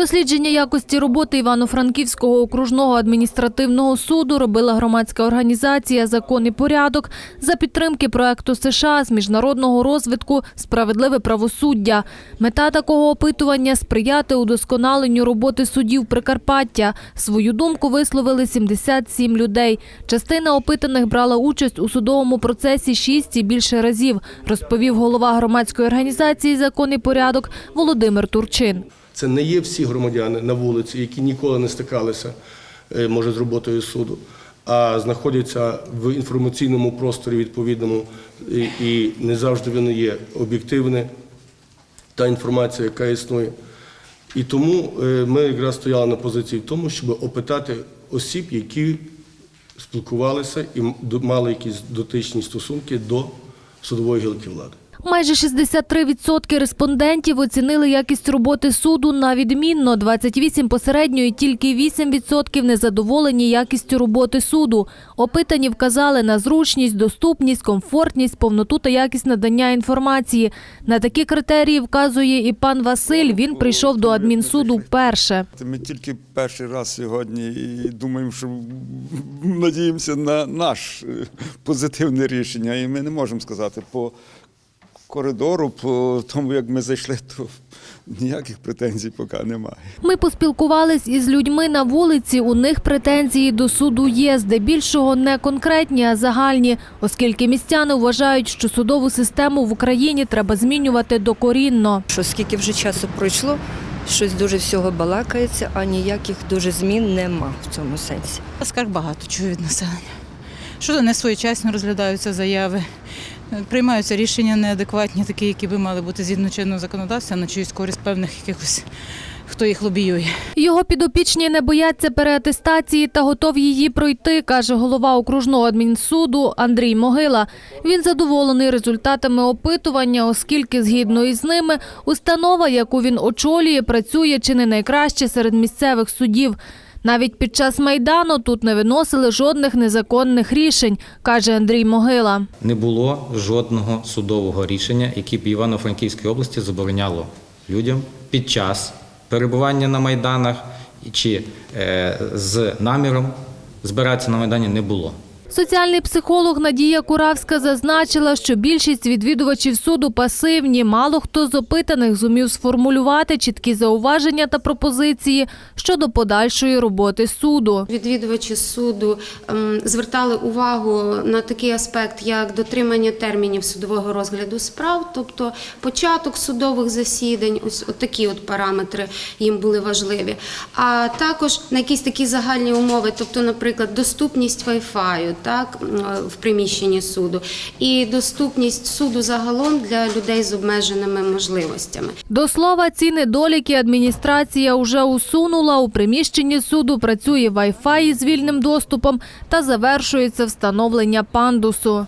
Дослідження якості роботи Івано-Франківського окружного адміністративного суду робила громадська організація Закон і порядок за підтримки проекту США з міжнародного розвитку Справедливе правосуддя. Мета такого опитування сприяти удосконаленню роботи судів Прикарпаття. Свою думку висловили 77 людей. Частина опитаних брала участь у судовому процесі шість і більше разів, розповів голова громадської організації Закон і порядок Володимир Турчин. Це не є всі громадяни на вулиці, які ніколи не стикалися, е, може, з роботою суду, а знаходяться в інформаційному просторі відповідному, і, не завжди воно є об'єктивне, та інформація, яка існує. І тому е, ми якраз стояли на позиції в тому, щоб опитати осіб, які спілкувалися і мали якісь дотичні стосунки до судової гілки влади. Майже 63% респондентів оцінили якість роботи суду на відмінно, 28% посередньо і тільки 8% незадоволені якістю роботи суду. Опитані вказали на зручність, доступність, комфортність, повноту та якість надання інформації. На такі критерії вказує і пан Василь. Він прийшов до адмінсуду вперше. Ми тільки перший раз сьогодні і думаємо, що надіємося на наш е, позитивне рішення. І ми не можемо сказати по коридору, по тому, як ми зайшли, то ніяких претензій поки немає. Ми поспілкувались із людьми на вулиці. У них претензії до суду є, здебільшого не конкретні, а загальні, оскільки містяни вважають, що судову систему в Україні треба змінювати докорінно. що скільки вже часу пройшло, щось дуже всього балакається, а ніяких дуже змін нема в цьому сенсі. Скарг багато чую від населення. Що не своєчасно розглядаються заяви, приймаються рішення неадекватні, такі, які би мали бути згідно чинного законодавства, на чиюсь користь певних якихось, хто їх лобіює. Його підопічні не бояться переатестації та готові її пройти, каже голова окружного адмінсуду Андрій Могила. Він задоволений результатами опитування, оскільки, згідно із ними, установа, яку він очолює, працює чи не найкраще серед місцевих судів. Навіть під час майдану тут не виносили жодних незаконних рішень, каже Андрій Могила. не було жодного судового рішення, яке б Івано-Франківській області забороняло людям під час перебування на майданах чи е, з наміром збиратися на майдані не було. Соціальний психолог Надія Куравська зазначила, що більшість відвідувачів суду пасивні. Мало хто з опитаних зумів сформулювати чіткі зауваження та пропозиції щодо подальшої роботи суду. Відвідувачі суду ем, звертали увагу на такий аспект, як дотримання термінів судового розгляду справ, тобто початок судових засідань, ось такі от параметри їм були важливі. А також на якісь такі загальні умови, тобто, наприклад, доступність Wi-Fi, так в приміщенні суду, і доступність суду загалом для людей з обмеженими можливостями. До слова, ці недоліки адміністрація вже усунула. У приміщенні суду працює Wi-Fi із вільним доступом та завершується встановлення пандусу.